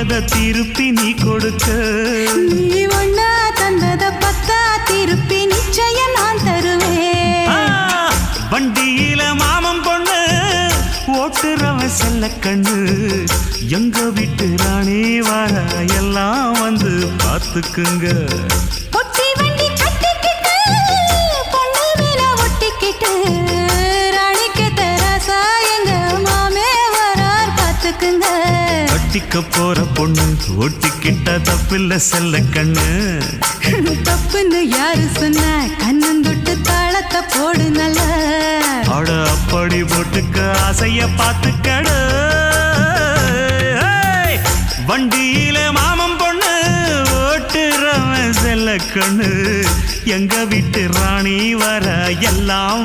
அத திருப்பி நீ கொடுக்க. நீ ஒண்ணா தந்தத பத்தா திருப்பி நிச்சயம் நான் தருவேன். வண்டியில மாமன் பொண்ணு ஓட்டுறவன் செல்ல கண்ணு. எங்க வீட்டு ராணி வர எல்லாம் வந்து பார்த்துக்குங்க. கட்டிக்க போற பொண்ணு ஒட்டிக்கிட்ட தப்பில்ல செல்ல கண்ணு. தப்புன்னு யாரு சொன்ன? கண்ணந்தொட்டு தாளத்தை போடு நல்ல. அட அப்படி போட்டுக்க ஆசைய பார்த்துக்கடு வண்டியில மாமன் பொண்ணு ஓட்டுறவன் செல்ல கண்ணு. எங்க வீட்டு ராணி வர எல்லாம்